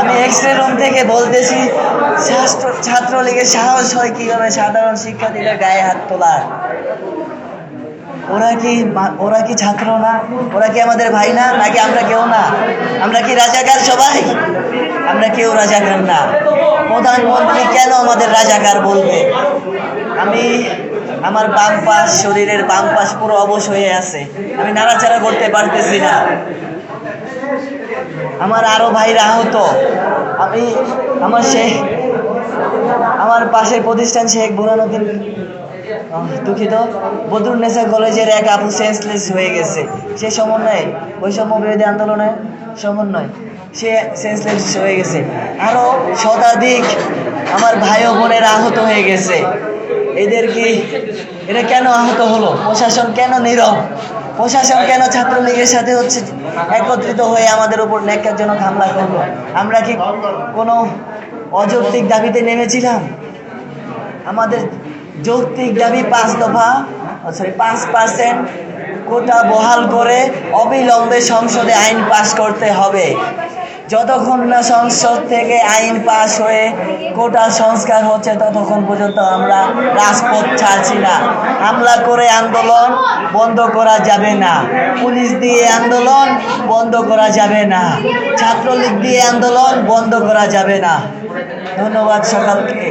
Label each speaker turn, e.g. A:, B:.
A: আমি X ray room থেকে বলতেছি ছাত্র ছাত্রলীগের সাহস হয় কীভাবে সাধারণ শিক্ষার্থীদের গায়ে হাত তোলার? ওরা কি ওরা কি ছাত্র না? ওরা কি আমাদের ভাই না? নাকি আমরা কেউ না? আমরা কি রাজাকার সবাই? আমরা কেউ রাজাকার না। প্রধানমন্ত্রী কেন আমাদের রাজাকার বলবে? আমি, আমার বাম পাশ, শরীরের বাম পাশ পুরো অবশ হয়ে আছে। আমি নাড়াচাড়া করতে পারতেছি না। আমার আরও ভাইরা আহত। আমি আমার শেখ আমার পাশের প্রতিষ্ঠান শেখ বুরানুদ্দিন দুঃখিত। বদরুন্নেসা কলেজের এক আপু সেন্সলেস হয়ে গেছে। সে সমন্বয়ে বৈষম্য বিরোধী আন্দোলনে সমন্বয় সে সেন্সলেস হয়ে গেছে। আরও শতাধিক আমার ভাই ও বোনেরা আহত হয়ে গেছে। এদের কি এটা কেন আহত হলো? প্রশাসন কেন নীরব? প্রশাসন কেন ছাত্রলীগের সাথে হচ্ছে একত্রিত হয়ে আমাদের উপর ন্যাক্কারজনক হামলা করল? আমরা কি কোনো অযৌক্তিক দাবিতে নেমেছিলাম? আমাদের যৌক্তিক দাবি পাঁচ দফা সরি পাঁচ পার্সেন্ট কোটা বহাল করে অবিলম্বে সংসদে আইন পাশ করতে হবে। যতক্ষণ না সংসদ থেকে আইন পাশ হয়ে কোটা সংস্কার হচ্ছে, ততক্ষণ পর্যন্ত আমরা রাজপথ ছাড়ছি না। হামলা করে আন্দোলন বন্ধ করা যাবে না। পুলিশ দিয়ে আন্দোলন বন্ধ করা যাবে না। ছাত্রলীগ দিয়ে আন্দোলন বন্ধ করা যাবে না। ধন্যবাদ সকালকে।